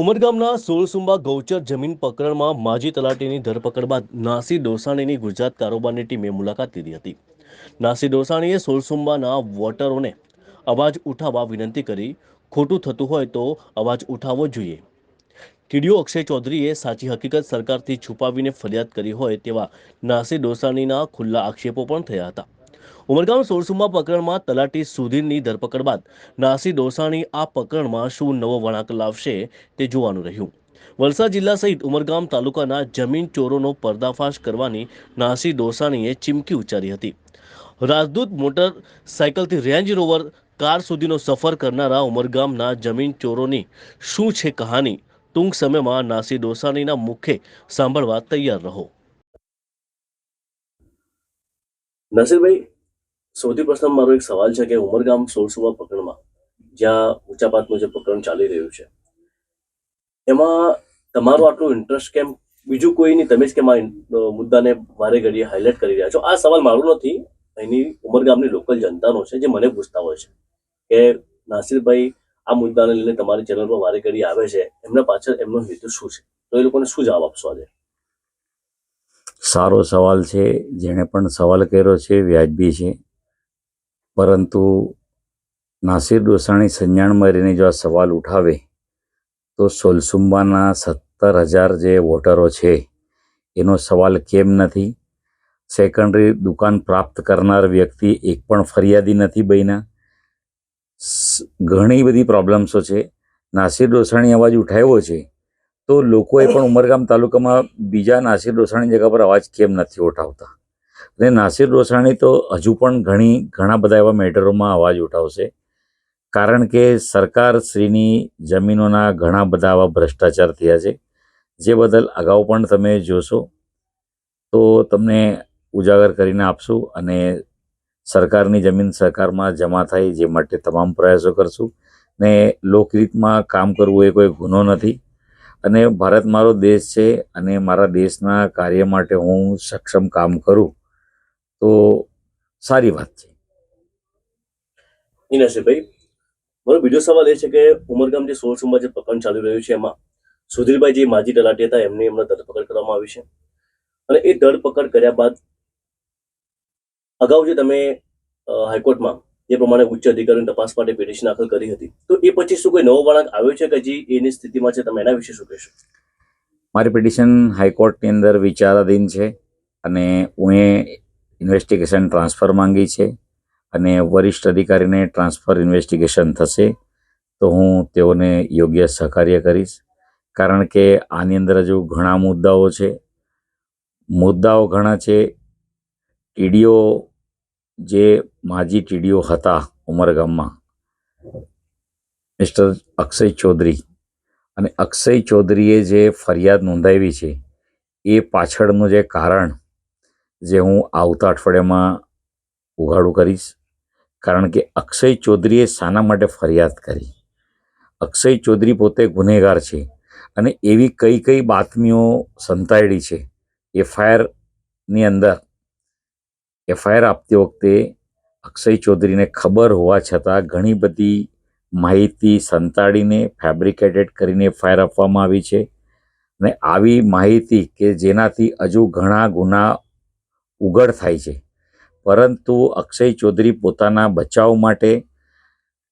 ઉમરગામના સોળસુંબા ગૌચર જમીન પ્રકરણમાં માજી તલાટીની ધરપકડ બાદ નાસી ડોસાણીની ગુજરાત કારોબારની ટીમે મુલાકાત લીધી હતી. નાસી ડોસાણીએ સોળસુંબાના વોટરોને અવાજ ઉઠાવવા વિનંતી કરી, ખોટું થતું હોય તો અવાજ ઉઠાવવો જોઈએ. ટીડીઓ અક્ષય ચૌધરીએ સાચી હકીકત સરકારથી છુપાવીને ફરિયાદ કરી હોય તેવા નાસી ડોસાણીના ખુલ્લા આક્ષેપો પણ થયા હતા. ઉમરગામ સોરસુમા પ્રકરણમાં તલાટી સુધીરની ધરપકડ બાદ નાસી ડોસાણી આ પ્રકરણમાં શું નવો વળાંક લાવશે તે જોવાનું રહ્યું. વલસાડ જિલ્લા સહિત ઉમરગામ તાલુકાના જમીન ચોરોનો પર્દાફાશ કરવાની નાસી ડોસાણીએ ચીમકી ઉચ્ચારી હતી. રાજદૂત મોટર સાયકલથી રેન્જ રોવર કાર સુધીનો સફર કરનારા ઉમરગામના જમીન ચોરોની શું છે કહાની? ટૂંક સમયમાં નાસી ડોસાણીના મુખે સાંભળવા તૈયાર રહો. નસીરભાઈ સૌથી પ્રથમ મારો એક સવાલ છે કે ઉમરગામ સોળસુવા પ્રકરણમાં જ્યાં ઊંચાપાતનું જે પ્રકરણ ચાલી રહ્યું છે. એમાં તમારો આટલો ઇન્ટરેસ્ટ કેમ? બીજું કોઈ નહીં, તમે જ કેમ આ મુદ્દાને વારે ઘડીએ હાઇલાઇટ કરી રહ્યા છો? આ સવાલ મારો નથી, અહીંની ઉમરગામની લોકલ જનતાનો છે, જે મને પૂછતા હોય છે કે નાસિરભાઈ, આ મુદ્દાને લઈને તમારી ચેનલ પર વારે ઘડી આવે છે, એમના પાછળ એમનો હેતુ શું છે? તો એ લોકોને શું જવાબ આપશો આજે? સારો સવાલ છે, જેણે પણ સવાલ કર્યો છે, વ્યાજબી છે. પરંતુ નાસિર ડોસાણી સંજાણમાં રહીને જો આ સવાલ ઉઠાવે, તો સોલસુંબાના સત્તર હજાર જે વોટરો છે, એનો સવાલ કેમ નથી? સેકન્ડરી દુકાન પ્રાપ્ત કરનાર વ્યક્તિ એક પણ ફરિયાદી નથી બન્યા. ઘણી બધી પ્રોબ્લેમ્સો છે. નાસિર ડોસાણી અવાજ ઉઠાવ્યો છે, તો લોકોએ પણ ઉમરગામ તાલુકામાં બીજા નાસિર ડોસાણી જગ્યા પર અવાજ કેમ નથી ઉઠાવતા? અને નાસિર ડોસાણી તો હજુ પણ ઘણી, ઘણા બધા એવા મેટરોમાં અવાજ ઉઠાવશે. કારણ કે સરકાર શ્રીની જમીનોના ઘણા બધા આવા ભ્રષ્ટાચાર થયા છે. જે બદલ અગાઉ પણ તમે જોશો. તો તમને ઉજાગર કરીને આપશું અને સરકારની જમીન સરકારમાં જમા થાય જે માટે તમામ પ્રયાસો કરશું. ને લોકહિતમાં કામ કરવું એ કોઈ ગુનો નથી. અને ભારત મારો દેશ છે અને મારા દેશના કાર્ય માટે હું સક્ષમ કામ કરું. તો સારી વાત છે. ઈ મારો બીજો સવાલ એ છે કે ઉમરગામ જે સોળસુંબા જે પ્રકરણ ચાલી રહ્યું છે એમાં સુધીરભાઈ જે માજી તલાટી હતા એમની એમને ધરપકડ કરવામાં આવી છે. અને એ ધરપકડ કર્યા બાદ અગાઉ જે તમે હાઈકોર્ટમાં જે પ્રમાણે ઉચ્ચ અધિકારીની તપાસ માટે પિટિશન દાખલ કરી હતી તો એ પછી શું કોઈ નવો વળાંક આવ્યો છે કે હજી એની સ્થિતિમાં છે? તમે એના વિશે શું કહેશો? મારી પિટિશન હાઈકોર્ટની અંદર વિચારાધીન છે અને હું ઇન્વેસ્ટિગેશન ટ્રાન્સફર માંગી છે અને વરિષ્ઠ અધિકારીને ટ્રાન્સફર ઇન્વેસ્ટિગેશન થશે, તો હું તેઓને યોગ્ય સહકાર્ય કરીશ. કારણ કે આની અંદર હજુ ઘણા મુદ્દાઓ છે. મુદ્દાઓ ઘણા છે. ટીડીઓ જે માજી ટીડીઓ હતા ઉમરગામમાં, મિસ્ટર અક્ષય ચૌધરી, અને અક્ષય ચૌધરીએ જે ફરિયાદ નોંધાવી છે, એ પાછળનું જે કારણ જે હું આવતા અઠવાડિયામાં ઉઘાડું કરીશ. કારણ કે અક્ષય ચૌધરીએ શાના માટે ફરિયાદ કરી. અક્ષય ચૌધરી પોતે ગુનેગાર છે અને એવી કઈ કઈ બાતમીઓ સંતાયેલી છે. એફઆઈઆરની અંદર એફઆઈઆર આપતી વખતે અક્ષય ચૌધરીને ખબર હોવા છતાં ઘણી બધી માહિતી સંતાડીને, ફેબ્રિકેટેડ કરીને એફઆઈઆર આપવામાં આવી છે. અને આવી માહિતી કે જેનાથી હજુ ઘણા ગુના ઉઘડ થાય છે. પરંતુ અક્ષય ચૌધરી પોતાના બચાવ માટે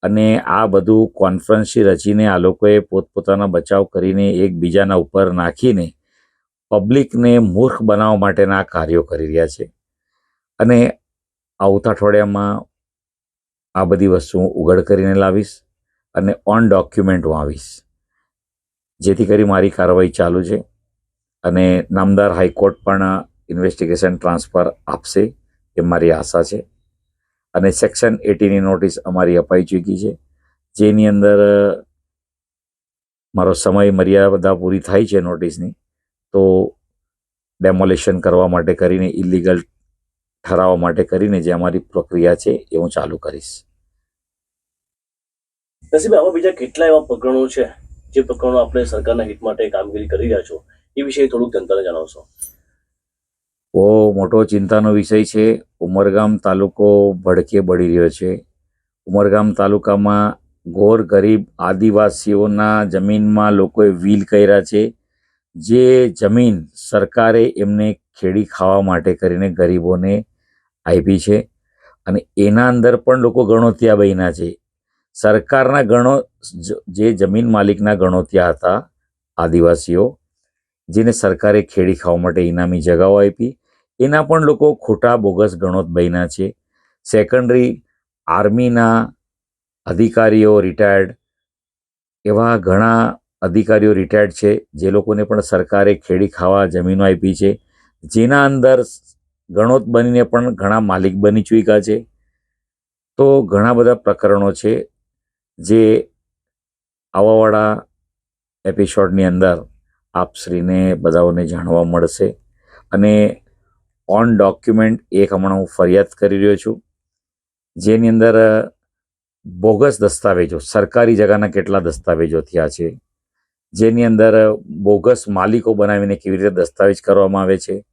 અને આ બધું કોન્ફરન્સી રચીને આ લોકોએ પોતપોતાના બચાવ કરીને એકબીજાના ઉપર નાખીને પબ્લિકને મૂર્ખ બનાવવા માટેના કાર્યો કરી રહ્યા છે. અને આવતા અઠવાડિયામાં આ બધી વસ્તુ હું ઉઘડ કરીને લાવીશ અને ઓન ડોક્યુમેન્ટ હું આવીશ. જેથી કરી મારી કાર્યવાહી ચાલુ છે. અને નામદાર હાઈકોર્ટ પણ ઇન્વેસ્ટિગેશન ટ્રાન્સફર આપશે એ મારી આશા છે. અને સેક્શન એટીની નોટિસ અમારી અપાઈ ચૂકી છે. જેની અંદર મારો સમય મર્યાદા પૂરી થાય છે નોટિસની, તો ડેમોલેશન કરવા માટે કરીને, ઇલીગલ ઠરાવવા માટે કરીને જે અમારી પ્રક્રિયા છે એ હું ચાલુ કરીશ. નસીબે આવા બીજા કેટલા એવા પ્રકરણો છે? જે પ્રકરણો આપણે સરકારના હિત માટે કામગીરી કરી રહ્યા છો, એ વિશે થોડુંક જનતાને જણાવશો. બહુ મોટો ચિંતાનો વિષય છે. ઉમરગામ તાલુકો ભડકે બળી રહ્યો છે. ઉમરગામ તાલુકામાં ગોર ગરીબ આદિવાસીઓના જમીનમાં લોકોએ વ્હીલ કર્યા છે. જે જમીન સરકારે એમને ખેડી ખાવા માટે કરીને ગરીબોને આપી છે અને એના અંદર પણ લોકો ગણોતિયા બન્યા છે. સરકારના ગણો જે જમીન માલિકના ગણોત્યા હતા આદિવાસીઓ, જેને સરકારે ખેડી ખાવા માટે ઇનામી જગાઓ આપી એના પણ લોકો ખોટા બોગસ ગણોત બન્યા છે. સેકન્ડરી આર્મીના અધિકારીઓ રિટાયર્ડ એવા ઘણા અધિકારીઓ રિટાયર્ડ છે, જે લોકોને પણ સરકારે ખેડી ખાવા જમીનો આપી છે. જેના અંદર ગણોત બનીને પણ ઘણા માલિક બની ચૂક્યા છે. તો ઘણા બધા પ્રકરણો છે, જે આવાવાળા એપિસોડની અંદર આપશ્રીને બધાઓને જાણવા મળશે. અને ઓન ડોક્યુમેન્ટ એક હમણાં હું ફરિયાદ કરી રહ્યો છું. જેની અંદર બોગસ દસ્તાવેજો, સરકારી જગાના કેટલા દસ્તાવેજો થયા છે. જેની અંદર બોગસ માલિકો બનાવીને કેવી રીતે દસ્તાવેજ કરવામાં આવે છે.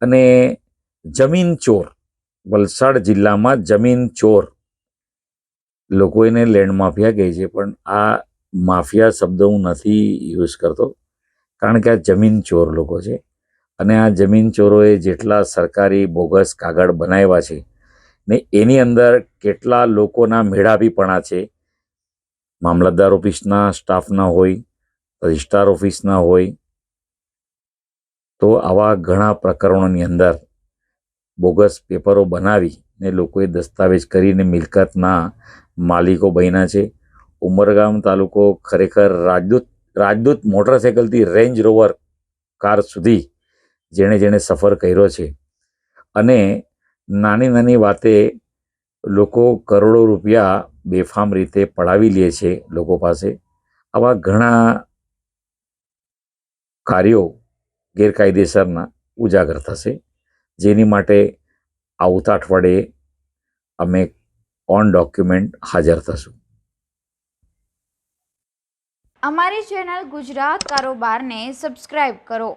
અને જમીન ચોર, વલસાડ જિલ્લામાં જમીન ચોર લોકો એને લેન્ડ માફિયા કહે છે, પણ આ માફિયા શબ્દ હું નથી યુઝ કરતો. કારણ કે આ જમીન ચોર લોકો છે. અને આ જમીન ચોરોએ જેટલા સરકારી બોગસ કાગળ બનાવ્યા છે ને એની અંદર કેટલા લોકોના મેળાપીપણા છે, મામલતદાર ઓફિસના સ્ટાફના હોય, રજિસ્ટ્રાર ઓફિસના હોય, તો આવા ઘણા પ્રકરણોની અંદર બોગસ પેપરો બનાવી ને લોકોએ દસ્તાવેજ કરીને મિલકતના માલિકો બન્યા છે. ઉમરગામ તાલુકો ખરેખર રાજદૂત રાજદૂત મોટરસાયકલથી રેન્જ રોવર કાર સુધી જેણે જેણે સફર કર્યો છે. અને નાની નાની વાતે લોકો કરોડો રૂપિયા બેફામ રીતે પડાવી લે છે લોકો પાસે. આવા ઘણા કાર્યો ગેરકાયદેસરના ઉજાગર થશે. જેની માટે આવતા અઠવાડિયે અમે ઓન ડોક્યુમેન્ટ હાજર થશું. અમારી ચેનલ ગુજરાત કારોબારને સબસ્ક્રાઇબ કરો.